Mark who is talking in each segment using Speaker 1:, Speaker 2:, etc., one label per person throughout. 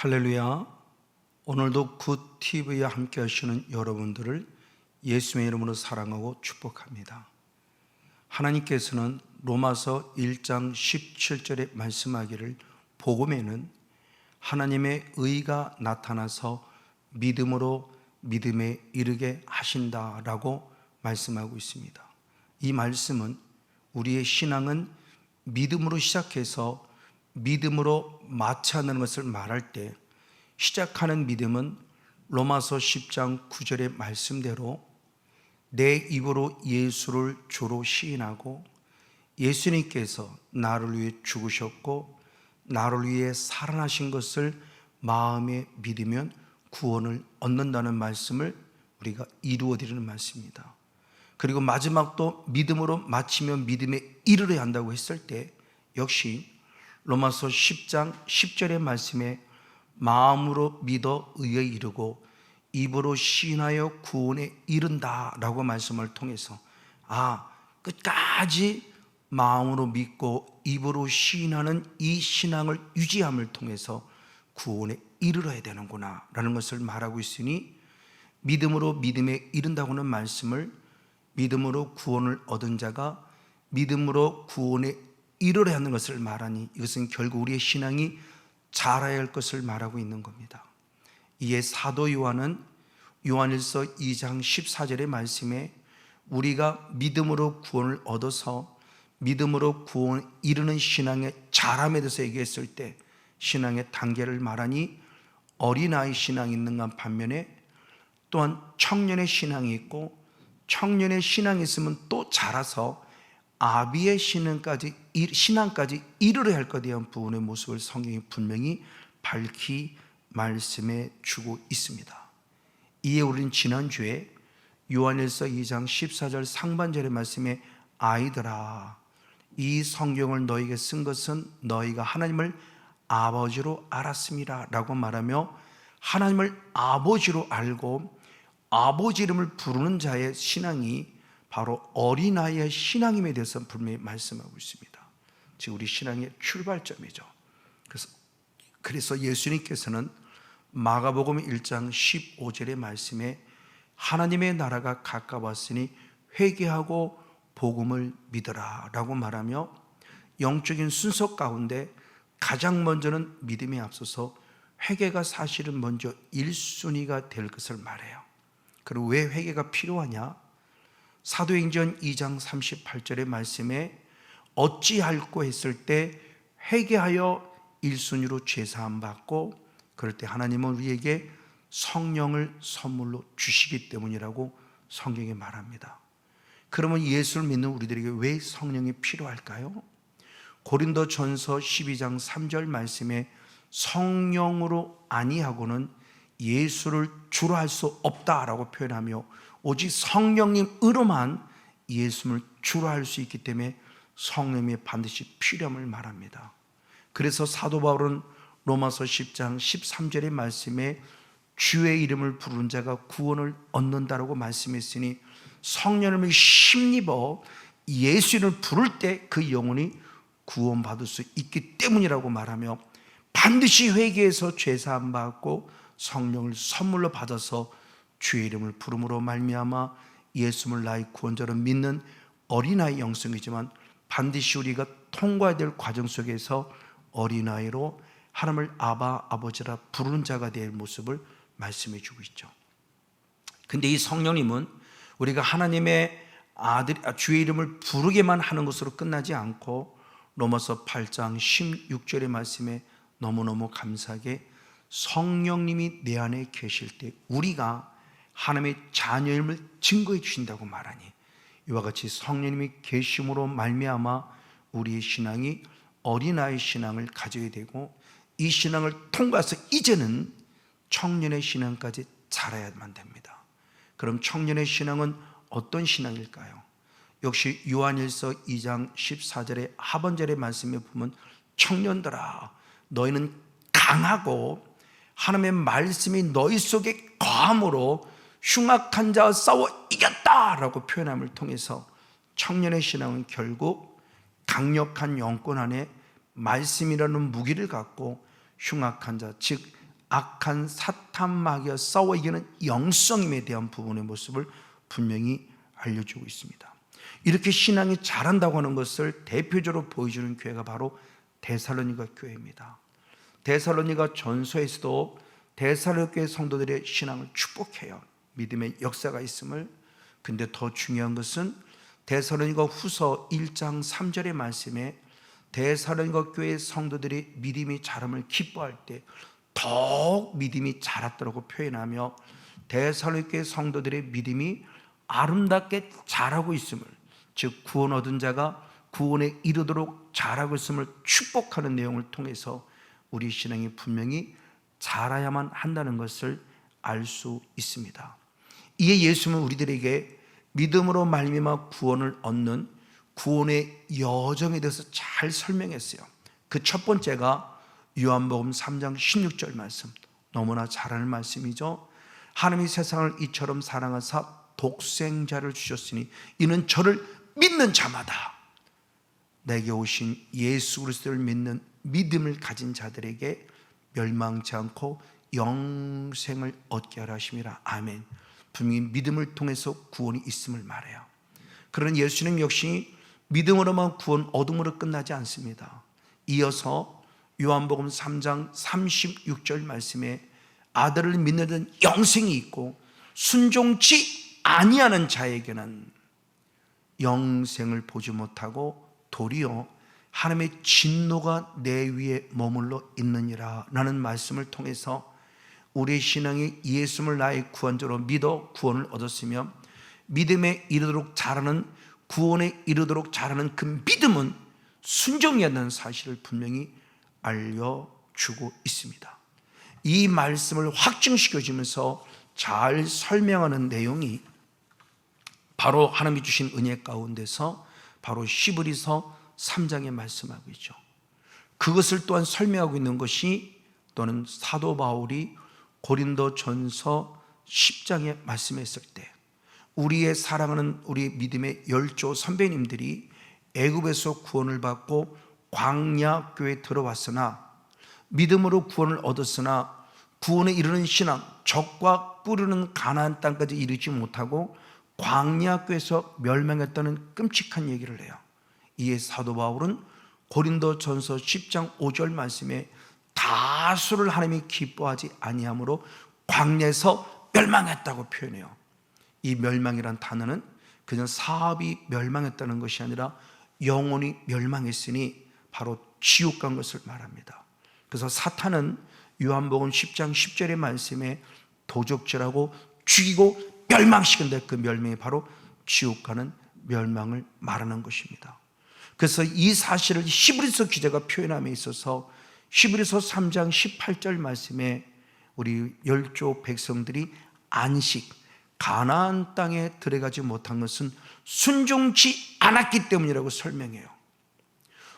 Speaker 1: 할렐루야. 오늘도 굿 TV에 함께 하시는 여러분들을 예수의 이름으로 사랑하고 축복합니다. 하나님께서는 로마서 1장 17절에 말씀하기를 복음에는 하나님의 의가 나타나서 믿음으로 믿음에 이르게 하신다라고 말씀하고 있습니다. 이 말씀은 우리의 신앙은 믿음으로 시작해서 믿음으로 마치는 것을 말할 때 시작하는 믿음은 로마서 10장 9절의 말씀대로 내 입으로 예수를 주로 시인하고 예수님께서 나를 위해 죽으셨고 나를 위해 살아나신 것을 마음에 믿으면 구원을 얻는다는 말씀을 우리가 이루어 드리는 말씀입니다. 그리고 마지막도 믿음으로 마치면 믿음에 이르러야 한다고 했을 때 역시 로마서 10장 10절의 말씀에 마음으로 믿어 의에 이르고 입으로 시인하여 구원에 이른다라고 말씀을 통해서 아 끝까지 마음으로 믿고 입으로 시인하는 이 신앙을 유지함을 통해서 구원에 이르러야 되는구나라는 것을 말하고 있으니 믿음으로 믿음에 이른다고는 말씀을 믿음으로 구원을 얻은 자가 믿음으로 구원에 이르러야 하는 것을 말하니 이것은 결국 우리의 신앙이 자라야 할 것을 말하고 있는 겁니다. 이에 사도 요한은 요한일서 2장 14절의 말씀에 우리가 믿음으로 구원을 얻어서 믿음으로 구원 이르는 신앙의 자람에 대해서 얘기했을 때 신앙의 단계를 말하니 어린아이 신앙이 있는가 반면에 또한 청년의 신앙이 있고 청년의 신앙이 있으면 또 자라서 아비의 신앙까지 신앙까지 이르려 할 것에 대한 부분의 모습을 성경이 분명히 밝히 말씀해 주고 있습니다. 이에 우리는 지난주에 요한일서 2장 14절 상반절의 말씀에 아이들아 이 성경을 너에게 쓴 것은 너희가 하나님을 아버지로 알았습니다 라고 말하며 하나님을 아버지로 알고 아버지 이름을 부르는 자의 신앙이 바로 어린아이의 신앙임에 대해서 분명히 말씀하고 있습니다. 즉 우리 신앙의 출발점이죠. 그래서 그래서 예수님께서는 마가복음 1장 15절의 말씀에 하나님의 나라가 가까웠으니 회개하고 복음을 믿어라라고 말하며 영적인 순서 가운데 가장 먼저는 믿음에 앞서서 회개가 사실은 먼저 1순위가 될 것을 말해요. 그리고 왜 회개가 필요하냐? 사도행전 2장 38절의 말씀에 어찌할꼬 했을 때 회개하여 1순위로 죄사함 받고 그럴 때 하나님은 우리에게 성령을 선물로 주시기 때문이라고 성경에 말합니다. 그러면 예수를 믿는 우리들에게 왜 성령이 필요할까요? 고린도 전서 12장 3절 말씀에 성령으로 아니하고는 예수를 주로 할 수 없다라고 표현하며 오직 성령님으로만 예수를 주로 할 수 있기 때문에 성령이 반드시 필요함을 말합니다. 그래서 사도 바울은 로마서 10장 13절의 말씀에 주의 이름을 부른 자가 구원을 얻는다라고 말씀했으니 성령님을 힘입어 예수 이름을 부를 때 그 영혼이 구원받을 수 있기 때문이라고 말하며 반드시 회개해서 죄 사함 받고 성령을 선물로 받아서 주의 이름을 부름으로 말미암아 예수를 나의 구원자로 믿는 어린아이 영성이지만 반드시 우리가 통과해야 될 과정 속에서 어린아이로 하나님을 아바 아버지라 부르는 자가 될 모습을 말씀해 주고 있죠. 근데 이 성령님은 우리가 하나님의 아들 주의 이름을 부르게만 하는 것으로 끝나지 않고 로마서 8장 16절의 말씀에 너무너무 감사하게 성령님이 내 안에 계실 때 우리가 하나님의 자녀임을 증거해 주신다고 말하니 이와 같이 성령님이 계심으로 말미암아 우리의 신앙이 어린아이 신앙을 가져야 되고 이 신앙을 통과해서 이제는 청년의 신앙까지 자라야만 됩니다. 그럼 청년의 신앙은 어떤 신앙일까요? 역시 요한일서 2장 14절의 하번절의 말씀에 보면 청년들아 너희는 강하고 하나님의 말씀이 너희 속에 거함으로 흉악한 자와 싸워 이겼다라고 표현함을 통해서 청년의 신앙은 결국 강력한 영권 안에 말씀이라는 무기를 갖고 흉악한 자, 즉 악한 사탄 마귀와 싸워 이기는 영성임에 대한 부분의 모습을 분명히 알려주고 있습니다. 이렇게 신앙이 자란다고 하는 것을 대표적으로 보여주는 교회가 바로 데살로니가 교회입니다. 데살로니가 전서에서도 데살로니가 성도들의 신앙을 축복해요. 믿음의 역사가 있음을. 근데 더 중요한 것은 데살로니가 후서 1장 3절의 말씀에 데살로니가 교회 성도들이 믿음이 자람을 기뻐할 때 더욱 믿음이 자랐다고 표현하며 데살로니가 교회 성도들의 믿음이 아름답게 자라고 있음을 즉 구원 얻은 자가 구원에 이르도록 자라고 있음을 축복하는 내용을 통해서 우리 신앙이 분명히 자라야만 한다는 것을 알 수 있습니다. 이에 예수님은 우리들에게 믿음으로 말미암아 구원을 얻는 구원의 여정에 대해서 잘 설명했어요. 그 첫 번째가 요한복음 3장 16절 말씀. 너무나 잘 아는 말씀이죠. 하나님이 세상을 이처럼 사랑하사 독생자를 주셨으니 이는 저를 믿는 자마다 내게 오신 예수 그리스도를 믿는 믿음을 가진 자들에게 멸망치 않고 영생을 얻게 하라 하심이라. 아멘. 분명히 믿음을 통해서 구원이 있음을 말해요. 그런 예수님 역시 믿음으로만 구원 얻음으로 끝나지 않습니다. 이어서 요한복음 3장 36절 말씀에 아들을 믿는 영생이 있고 순종치 아니하는 자에게는 영생을 보지 못하고 도리어 하나님의 진노가 내 위에 머물러 있느니라 라는 말씀을 통해서 우리의 신앙이 예수를 나의 구원자로 믿어 구원을 얻었으며 믿음에 이르도록 자라는 구원에 이르도록 자라는 그 믿음은 순종이었다는 사실을 분명히 알려주고 있습니다. 이 말씀을 확증시켜 주면서 잘 설명하는 내용이 바로 하나님이 주신 은혜 가운데서 바로 시브리서 3장에 말씀하고 있죠. 그것을 또한 설명하고 있는 것이 또는 사도 바울이 고린도 전서 10장에 말씀했을 때 우리의 사랑하는 우리 믿음의 열조 선배님들이 애굽에서 구원을 받고 광야 교회에 들어왔으나 믿음으로 구원을 얻었으나 구원에 이르는 신앙 적과 꾸르는 가나안 땅까지 이르지 못하고 광야 교회에서 멸망했다는 끔찍한 얘기를 해요. 이에 사도 바울은 고린도 전서 10장 5절 말씀에 다수를 하나님이 기뻐하지 아니하므로 광야에서 멸망했다고 표현해요. 이 멸망이란 단어는 그냥 사업이 멸망했다는 것이 아니라 영혼이 멸망했으니 바로 지옥 간 것을 말합니다. 그래서 사탄은 요한복음 10장 10절의 말씀에 도적질하고 죽이고 멸망시킨다. 그 멸망이 바로 지옥 가는 멸망을 말하는 것입니다. 그래서 이 사실을 히브리서 기자가 표현함에 있어서 히브리서 3장 18절 말씀에 우리 열조 백성들이 안식 가나안 땅에 들어가지 못한 것은 순종치 않았기 때문이라고 설명해요.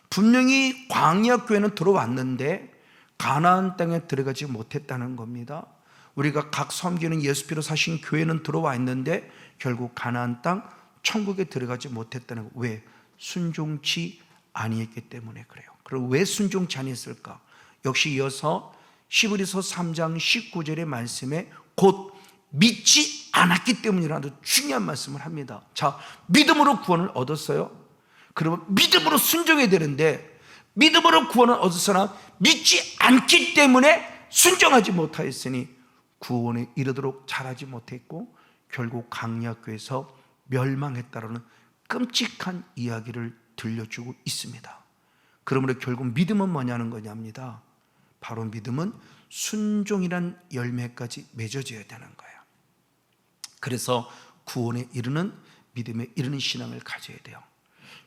Speaker 1: 분명히 광야 교회는 들어왔는데 가나안 땅에 들어가지 못했다는 겁니다. 우리가 각 섬기는 예수피로 사신 교회는 들어와 있는데 결국 가나안 땅 천국에 들어가지 못했다는 거. 왜? 순종치 아니했기 때문에 그래요. 그럼 왜 순종치 아니했을까? 역시 이어서 시브리서 3장 19절의 말씀에 곧 믿지 않았기 때문이라도 중요한 말씀을 합니다. 자, 믿음으로 구원을 얻었어요. 그러면 믿음으로 순종해야 되는데 믿음으로 구원을 얻었으나 믿지 않기 때문에 순종하지 못하였으니 구원에 이르도록 잘하지 못했고 결국 강약교에서 멸망했다라는 끔찍한 이야기를 들려주고 있습니다. 그러므로 결국 믿음은 뭐냐는 거냐입니다. 바로 믿음은 순종이란 열매까지 맺어져야 되는 거예요. 그래서 구원에 이르는 믿음에 이르는 신앙을 가져야 돼요.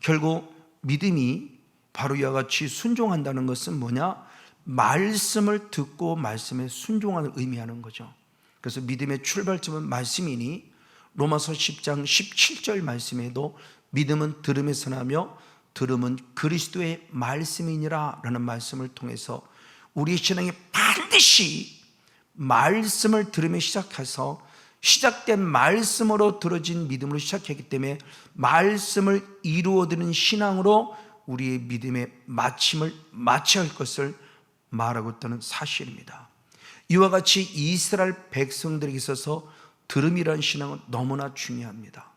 Speaker 1: 결국 믿음이 바로 이와 같이 순종한다는 것은 뭐냐? 말씀을 듣고 말씀에 순종하는 의미하는 거죠. 그래서 믿음의 출발점은 말씀이니 로마서 10장 17절 말씀에도 믿음은 들음에서 나며 들음은 그리스도의 말씀이니라 라는 말씀을 통해서 우리의 신앙이 반드시 말씀을 들으며 시작해서 시작된 말씀으로 들어진 믿음으로 시작했기 때문에 말씀을 이루어드리는 신앙으로 우리의 믿음의 마침을 마쳐야 할 것을 말하고 있다는 사실입니다. 이와 같이 이스라엘 백성들에게 있어서 들음이라는 신앙은 너무나 중요합니다.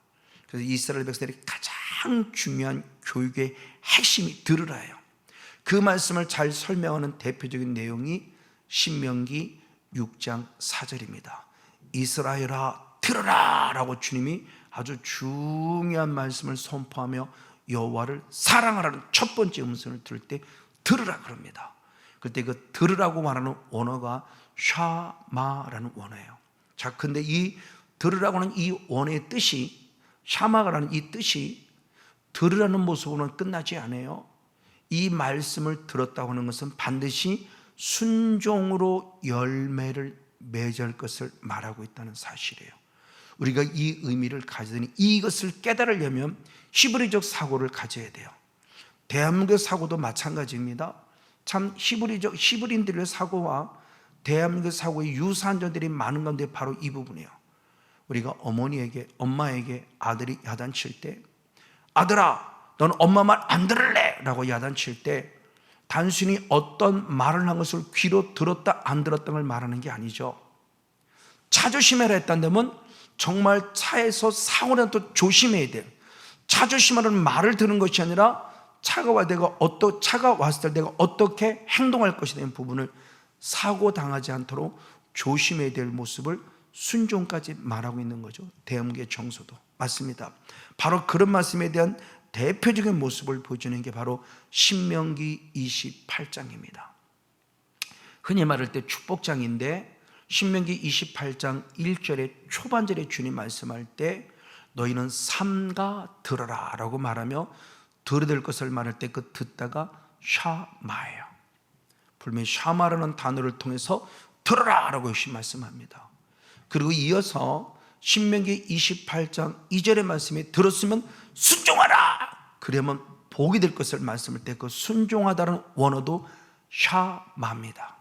Speaker 1: 그래서 이스라엘 백성들이 가장 중요한 교육의 핵심이 들으라예요. 그 말씀을 잘 설명하는 대표적인 내용이 신명기 6장 4절입니다. 이스라엘아 들으라라고 주님이 아주 중요한 말씀을 선포하며 여호와를 사랑하라는 첫 번째 음성을 들을 때 들으라 그럽니다. 그때 그 들으라고 말하는 원어가 샤마라는 원어예요. 자, 근데 이 들으라고 하는 이 원어의 뜻이 샤마라는 이 뜻이 들으라는 모습으로는 끝나지 않아요. 이 말씀을 들었다고 하는 것은 반드시 순종으로 열매를 맺을 것을 말하고 있다는 사실이에요. 우리가 이 의미를 가지더니 이것을 깨달으려면 히브리적 사고를 가져야 돼요. 대한민국 사고도 마찬가지입니다. 참 히브리적 히브리인들의 사고와 대한민국 사고의 유사한 점들이 많은 건데 바로 이 부분이에요. 우리가 어머니에게 엄마에게 아들이 야단칠 때 아들아 넌 엄마 말 안 들을래 라고 야단칠 때 단순히 어떤 말을 한 것을 귀로 들었다 안 들었다 걸 말하는 게 아니죠. 차 조심해라 했다면 정말 차에서 사고를 또 조심해야 돼요. 차 조심하라는 말을 들은 것이 아니라 차가 와 내가 어떠 차가 왔을 때 내가 어떻게 행동할 것이 되는 부분을 사고 당하지 않도록 조심해야 될 모습을 순종까지 말하고 있는 거죠. 대음계 정서도 맞습니다. 바로 그런 말씀에 대한 대표적인 모습을 보여주는 게 바로 신명기 28장입니다. 흔히 말할 때 축복장인데 신명기 28장 1절에 초반절에 주님 말씀할 때 너희는 삼가 들어라 라고 말하며 들어야 될 것을 말할 때 그 듣다가 샤마예요. 분명히 샤마라는 단어를 통해서 들어라 라고 역시 말씀합니다. 그리고 이어서 신명기 28장 2절의 말씀에 들었으면 순종하라! 그러면 복이 될 것을 말씀할 때 그 순종하다는 원어도 샤마입니다.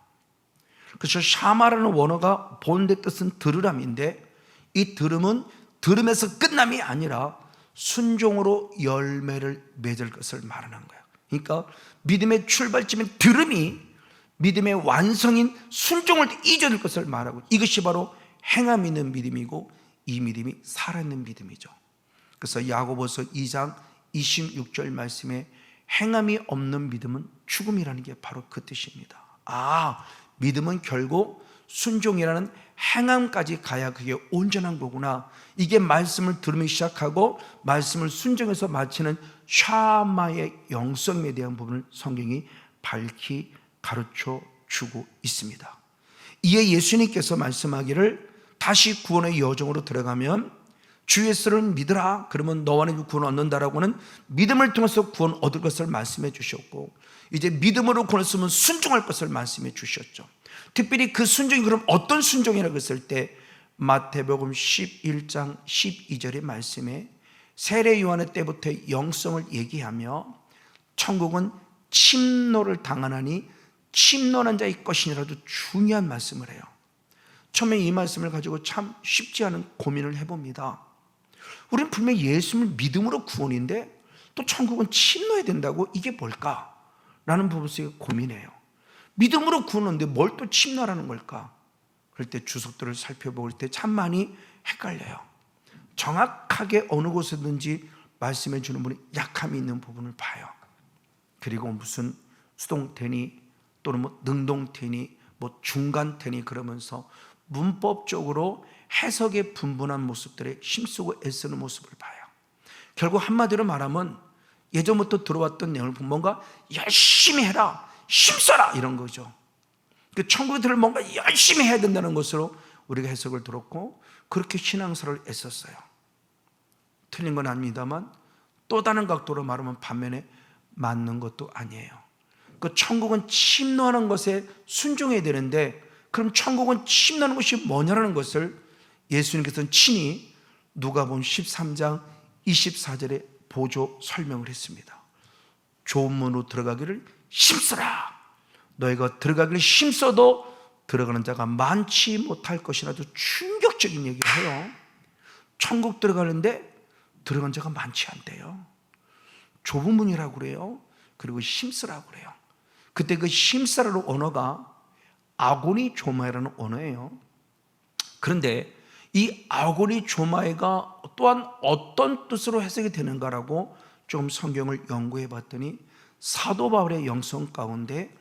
Speaker 1: 그래서 샤마라는 원어가 본대 뜻은 들으람인데 이 들음은 들음에서 끝남이 아니라 순종으로 열매를 맺을 것을 말하는 거예요. 그러니까 믿음의 출발점인 들음이 믿음의 완성인 순종을 잊어질 것을 말하고 이것이 바로 행함 있는 믿음이고 이 믿음이 살아있는 믿음이죠. 그래서 야고보서 2장 26절 말씀에 행함이 없는 믿음은 죽음이라는 게 바로 그 뜻입니다. 아, 믿음은 결국 순종이라는 행함까지 가야 그게 온전한 거구나. 이게 말씀을 들으면 시작하고 말씀을 순종해서 마치는 샤마의 영성에 대한 부분을 성경이 밝히 가르쳐 주고 있습니다. 이에 예수님께서 말씀하기를 다시 구원의 여정으로 들어가면 주 예수를 믿으라. 그러면 너와 내 구원 얻는다라고 는 믿음을 통해서 구원 얻을 것을 말씀해 주셨고 이제 믿음으로 구원을 쓰면 순종할 것을 말씀해 주셨죠. 특별히 그 순종이 그럼 어떤 순종이라고 했을 때 마태복음 11장 12절의 말씀에 세례 요한의 때부터 영성을 얘기하며 천국은 침노를 당하나니 침노한 자의 것이니라도 중요한 말씀을 해요. 처음에 이 말씀을 가지고 참 쉽지 않은 고민을 해봅니다. 우리는 분명히 예수를 믿음으로 구원인데 또 천국은 침노해야 된다고 이게 뭘까? 라는 부분에서 고민해요. 믿음으로 구원하는데 뭘 또 침노라는 걸까? 그럴 때 주석들을 살펴볼 때 참 많이 헷갈려요. 정확하게 어느 곳에든지 말씀해 주는 분이 약함이 있는 부분을 봐요. 그리고 무슨 수동태니 또는 뭐 능동태니 뭐 중간태니 그러면서 문법적으로 해석에 분분한 모습들에 힘쓰고 애쓰는 모습을 봐요. 결국 한마디로 말하면 예전부터 들어왔던 내용을 뭔가 열심히 해라, 힘써라 이런 거죠. 그 천국들을 뭔가 열심히 해야 된다는 것으로 우리가 해석을 들었고 그렇게 신앙사를 애썼어요. 틀린 건 아닙니다만 또 다른 각도로 말하면 반면에 맞는 것도 아니에요. 그 천국은 침노하는 것에 순종해야 되는데 그럼 천국은 침노하는 것이 뭐냐라는 것을 예수님께서는 친히 누가복음 13장 24절에 보조 설명을 했습니다. 좋은 문으로 들어가기를 힘써라. 너희가 들어가기를 힘써도 들어가는 자가 많지 못할 것이라도 충격적인 얘기를 해요. 천국 들어가는데 들어간 자가 많지 않대요. 좁은 문이라고 그래요. 그리고 힘쓰라고 그래요. 그때 그 힘쓰라로 언어가 아고니 조마이라는 언어예요. 그런데 이 아고니 조마이가 또한 어떤 뜻으로 해석이 되는가라고 좀 성경을 연구해 봤더니 사도 바울의 영성 가운데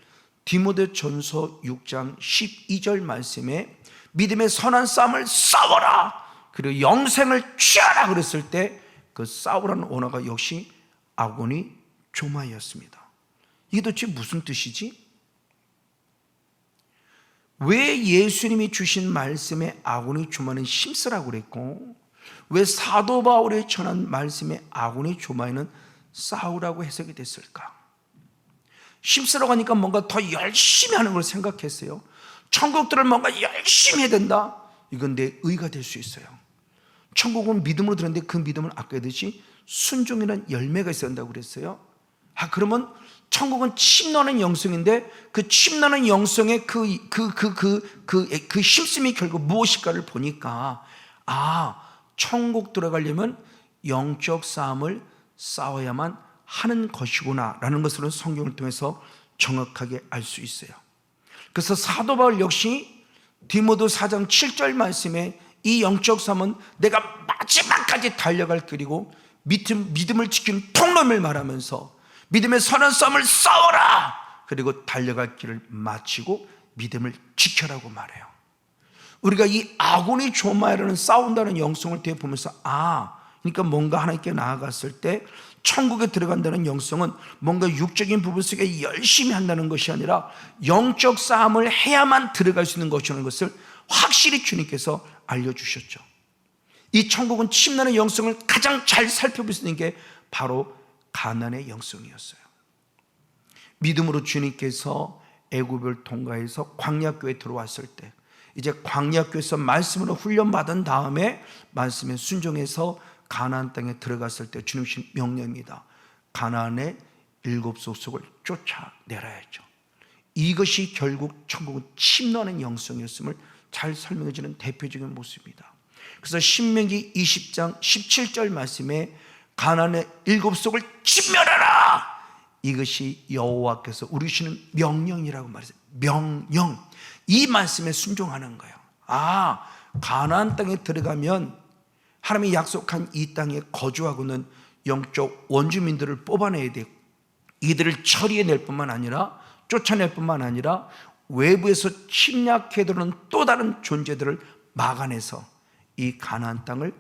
Speaker 1: 디모데 전서 6장 12절 말씀에 믿음의 선한 싸움을 싸워라 그리고 영생을 취하라 그랬을 때 그 싸우라는 언어가 역시 아고니 조마이였습니다. 이게 도대체 무슨 뜻이지? 왜 예수님이 주신 말씀에 아군이 조마는 힘쓰라고 그랬고 왜 사도 바울의 전한 말씀에 아군이 조마에는 싸우라고 해석이 됐을까? 힘쓰라고 하니까 뭔가 더 열심히 하는 걸 생각했어요. 천국들을 뭔가 열심히 해야 된다. 이건 내 의가 될 수 있어요. 천국은 믿음으로 들었는데 그 믿음은 아까 했듯이 순종이라는 열매가 있어야 한다고 그랬어요. 아, 그러면 천국은 침나는 영성인데 그 침나는 영성의 그, 그, 그, 그, 그, 그 힘씀이 결국 무엇일까를 보니까 아, 천국 들어가려면 영적 싸움을 싸워야만 하는 것이구나 라는 것을 성경을 통해서 정확하게 알 수 있어요. 그래서 사도 바울 역시 디모도 4장 7절 말씀에 이 영적 싸움은 내가 마지막까지 달려갈 길이고 믿음, 믿음을 지키는 통로임을 말하면서 믿음의 선한 싸움을 싸워라! 그리고 달려갈 길을 마치고 믿음을 지켜라고 말해요. 우리가 이 아군이 조마이라는 싸운다는 영성을 되보면서 아, 그러니까 뭔가 하나님께 나아갔을 때 천국에 들어간다는 영성은 뭔가 육적인 부분 속에 열심히 한다는 것이 아니라 영적 싸움을 해야만 들어갈 수 있는 것이라는 것을 확실히 주님께서 알려주셨죠. 이 천국은 침나는 영성을 가장 잘 살펴볼 수 있는 게 바로 가난의 영성이었어요. 믿음으로 주님께서 애굽을 통과해서 광야교에 들어왔을 때 이제 광야교에서 말씀으로 훈련받은 다음에 말씀에 순종해서 가나안 땅에 들어갔을 때 주님 신 명령입니다. 가나안의 일곱 속속을 쫓아내라야죠. 이것이 결국 천국은 침노하는 영성이었음을 잘 설명해 주는 대표적인 모습입니다. 그래서 신명기 20장 17절 말씀에 가나안의 일곱 속을 진멸하라. 이것이 여호와께서 우리 주시는 명령이라고 말했어요. 명령. 이 말씀에 순종하는 거예요. 아, 가나안 땅에 들어가면 하나님이 약속한 이 땅에 거주하고는 영적 원주민들을 뽑아내야 되고 이들을 처리해낼 뿐만 아니라 쫓아낼 뿐만 아니라 외부에서 침략해 들어오는 또 다른 존재들을 막아내서 이 가나안 땅을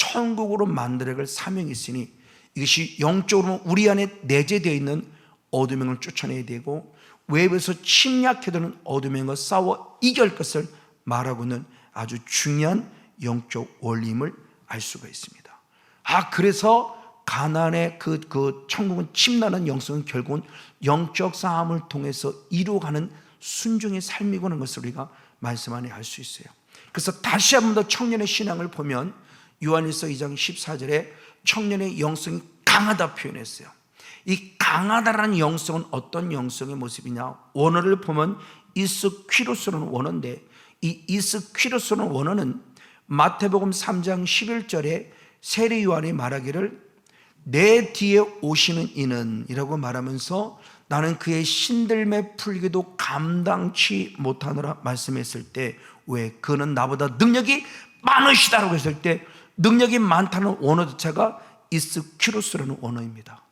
Speaker 1: 천국으로 만들어갈 사명이 있으니 이것이 영적으로 우리 안에 내재되어 있는 어둠을 쫓아내야 되고 외부에서 침략해 드는 어둠과 싸워 이길 것을 말하고는 아주 중요한 영적 원림을 알 수가 있습니다. 아 그래서 가난의 그, 그 천국은 침나는 영성은 결국은 영적 싸움을 통해서 이루어가는 순종의 삶이고 하는 것을 우리가 말씀 안에 알 수 있어요. 그래서 다시 한 번 더 청년의 신앙을 보면 요한일서 2장 14절에 청년의 영성이 강하다 표현했어요. 이 강하다라는 영성은 어떤 영성의 모습이냐? 원어를 보면 이스퀴로스는 원어인데 이 이스퀴로스는 원어는 마태복음 3장 11절에 세례 요한이 말하기를 내 뒤에 오시는 이는 이라고 말하면서 나는 그의 신들매 풀기도 감당치 못하노라 말씀했을 때 왜 그는 나보다 능력이 많으시다라고 했을 때 능력이 많다는 원어 자체가 이스큐로스라는 원어입니다.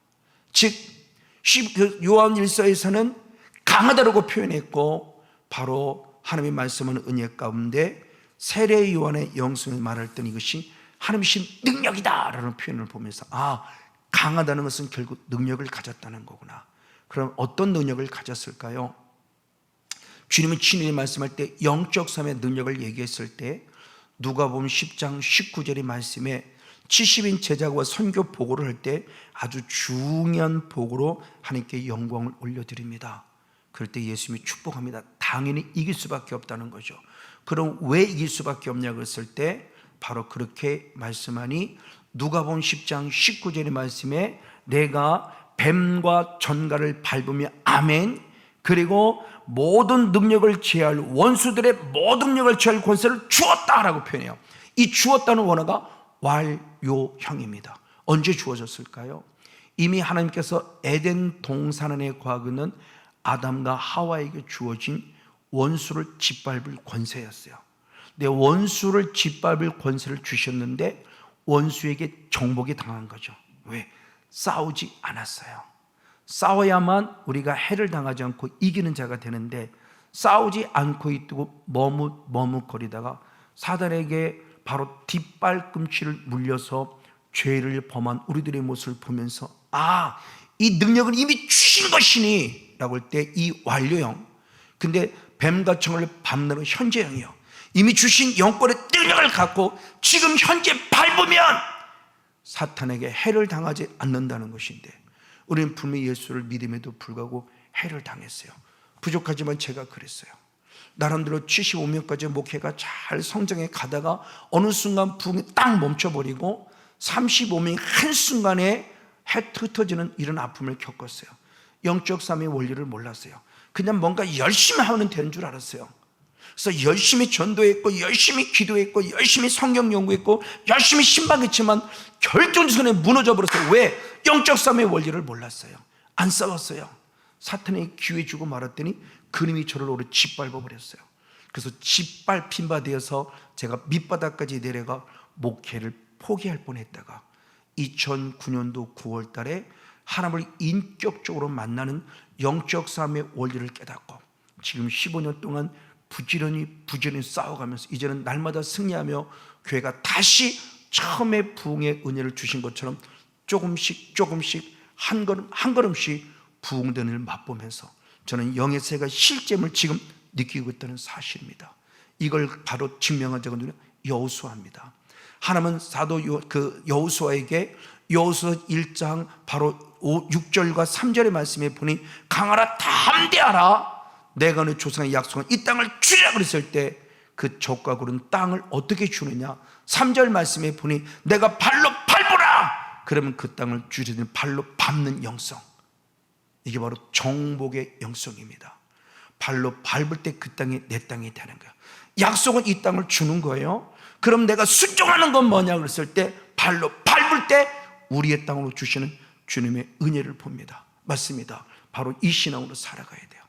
Speaker 1: 즉그 요한 일서에서는 강하다라고 표현했고 바로 하나님의 말씀은 은혜 가운데 세례 요한의 영성을 말할 때 이것이 하나님이신 능력이다라는 표현을 보면서 아 강하다는 것은 결국 능력을 가졌다는 거구나. 그럼 어떤 능력을 가졌을까요? 주님은 친히 말씀할 때 영적 삶의 능력을 얘기했을 때 누가 보면 10장 19절의 말씀에 70인 제자와 선교 보고를 할 때 아주 중요한 보고로 하나님께 영광을 올려드립니다. 그럴 때 예수님이 축복합니다. 당연히 이길 수밖에 없다는 거죠. 그럼 왜 이길 수밖에 없냐 그랬을 때 바로 그렇게 말씀하니 누가 본 10장 19절의 말씀에 내가 뱀과 전갈을 밟으며 아멘 그리고 모든 능력을 취할 원수들의 모든 능력을 취할 권세를 주었다라고 표현해요. 이 주었다는 원어가 완료형입니다. 언제 주어졌을까요? 이미 하나님께서 에덴 동산안의 과거는 아담과 하와에게 주어진 원수를 짓밟을 권세였어요. 내 원수를 짓밟을 권세를 주셨는데 원수에게 정복이 당한 거죠. 왜? 싸우지 않았어요. 싸워야만 우리가 해를 당하지 않고 이기는 자가 되는데 싸우지 않고 있고 머뭇 머뭇거리다가 사단에게 바로 뒷발꿈치를 물려서 죄를 범한 우리들의 모습을 보면서 아, 이 능력은 이미 주신 것이니 라고 할 때 이 완료형. 근데 뱀과 청을 밟는 현재형이요. 이미 주신 영권의 능력을 갖고 지금 현재 밟으면 사탄에게 해를 당하지 않는다는 것인데 우리는 분명히 예수를 믿음에도 불구하고 해를 당했어요. 부족하지만 제가 그랬어요. 나름대로 75명까지 목회가 잘 성장해 가다가 어느 순간 부흥이 딱 멈춰버리고 35명이 한순간에 해 흩어지는 이런 아픔을 겪었어요. 영적 삶의 원리를 몰랐어요. 그냥 뭔가 열심히 하면 되는 줄 알았어요. 그래서 열심히 전도했고 열심히 기도했고 열심히 성경 연구했고 열심히 신방했지만 결정선에 무너져 버렸어요. 왜? 영적 싸움의 원리를 몰랐어요. 안 싸웠어요. 사탄에게 기회 주고 말았더니 그놈이 저를 오래 짓밟아 버렸어요. 그래서 짓밟힌 바 되어서 제가 밑바닥까지 내려가 목회를 포기할 뻔했다가 2009년도 9월 달에 하나님을 인격적으로 만나는 영적 싸움의 원리를 깨닫고 지금 15년 동안 부지런히 부지런히 싸워가면서 이제는 날마다 승리하며 교회가 다시 처음에 부흥의 은혜를 주신 것처럼 조금씩 조금씩 한 걸음 한 걸음씩 부흥되는 을 맛보면서 저는 영의 세가 실제임을 지금 느끼고 있다는 사실입니다. 이걸 바로 증명한 누구냐? 여호수아입니다. 하나님은 사도 요, 그 여호수아에게 여호수아 1장 바로 5, 6절과 3절의 말씀에 보니 강하라 담대하라 내가 내 조상의 약속한 이 땅을 주리라 그랬을 때 그 적과 굴은 땅을 어떻게 주느냐 3절 말씀에 보니 내가 발로 그러면 그 땅을 주리는 발로 밟는 영성. 이게 바로 정복의 영성입니다. 발로 밟을 때 그 땅이 내 땅이 되는 거야 약속은 이 땅을 주는 거예요. 그럼 내가 순종하는 건 뭐냐 그랬을 때 발로 밟을 때 우리의 땅으로 주시는 주님의 은혜를 봅니다. 맞습니다. 바로 이 신앙으로 살아가야 돼요.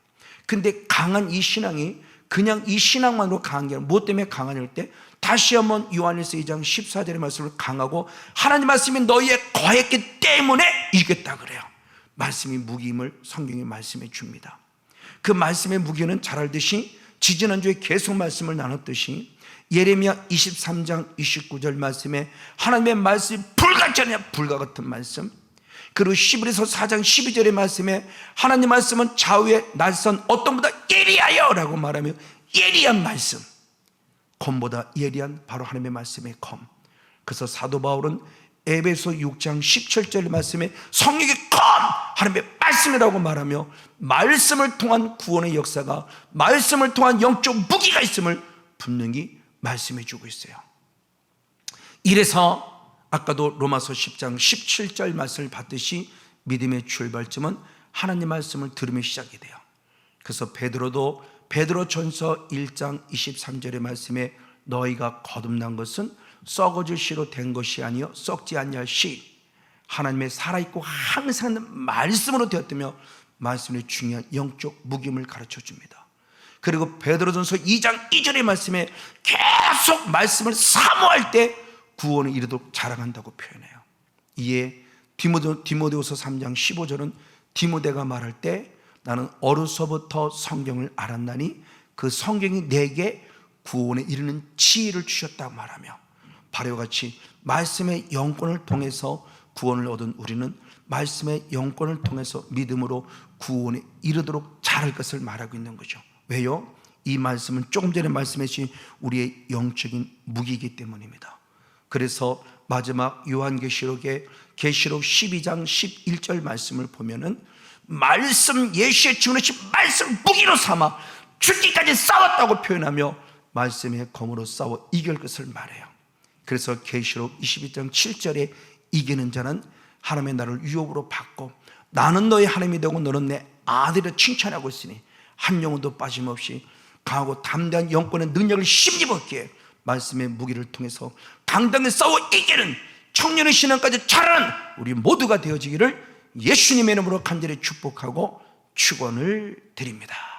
Speaker 1: 근데 강한 이 신앙이 그냥 이 신앙만으로 강한 게 아니라 무엇 때문에 강하냐 할 때 다시 한번 요한일서 2장 14절의 말씀을 강하고 하나님 말씀이 너희에 거했기 때문에 이겼다 그래요. 말씀이 무기임을 성경이 말씀해 줍니다. 그 말씀의 무기는 잘 알듯이 지지난주에 계속 말씀을 나눴듯이 예레미야 23장 29절 말씀에 하나님의 말씀이 불같지 않냐? 불과 같은 말씀. 그리고 시브리서 4장 12절의 말씀에 하나님 말씀은 좌우에 날선 어떤 보다 예리하여? 라고 말하며 예리한 말씀 검보다 예리한 바로 하나님의 말씀의 검 그래서 사도 바울은 에베소 6장 17절 말씀에 성령의 검 하나님의 말씀이라고 말하며 말씀을 통한 구원의 역사가 말씀을 통한 영적 무기가 있음을 분명히 말씀해 주고 있어요. 이래서 아까도 로마서 10장 17절 말씀을 봤듯이 믿음의 출발점은 하나님 말씀을 들으며 시작이 돼요. 그래서 베드로도 베드로 전서 1장 23절의 말씀에 너희가 거듭난 것은 썩어질 씨로 된 것이 아니요 썩지 않냐 씨 하나님의 살아있고 항상 말씀으로 되었다며 말씀의 중요한 영적 무김을 가르쳐 줍니다. 그리고 베드로전서 2장 2절의 말씀에 계속 말씀을 사모할 때 구원을 이르도록 자랑한다고 표현해요. 이에 디모데, 디모데후서 3장 15절은 디모데가 말할 때 나는 어려서부터 성경을 알았나니 그 성경이 내게 구원에 이르는 지혜를 주셨다고 말하며 바로 같이 말씀의 영권을 통해서 구원을 얻은 우리는 말씀의 영권을 통해서 믿음으로 구원에 이르도록 잘할 것을 말하고 있는 거죠. 왜요? 이 말씀은 조금 전에 말씀하신 우리의 영적인 무기이기 때문입니다. 그래서 마지막 요한계시록의 계시록 12장 11절 말씀을 보면은 말씀 예수의 증언하신 말씀 무기로 삼아 죽기까지 싸웠다고 표현하며 말씀의 검으로 싸워 이길 것을 말해요. 그래서 계시록 22장 7절에 이기는 자는 하나님의 나를 유혹으로 받고 나는 너의 하나님이 되고 너는 내 아들을 칭찬하고 있으니 한 영혼도 빠짐없이 강하고 담대한 영권의 능력을 힘입었기에 말씀의 무기를 통해서 당당히 싸워 이기는 청년의 신앙까지 자라는 우리 모두가 되어지기를 예수님의 이름으로 간절히 축복하고 축원을 드립니다.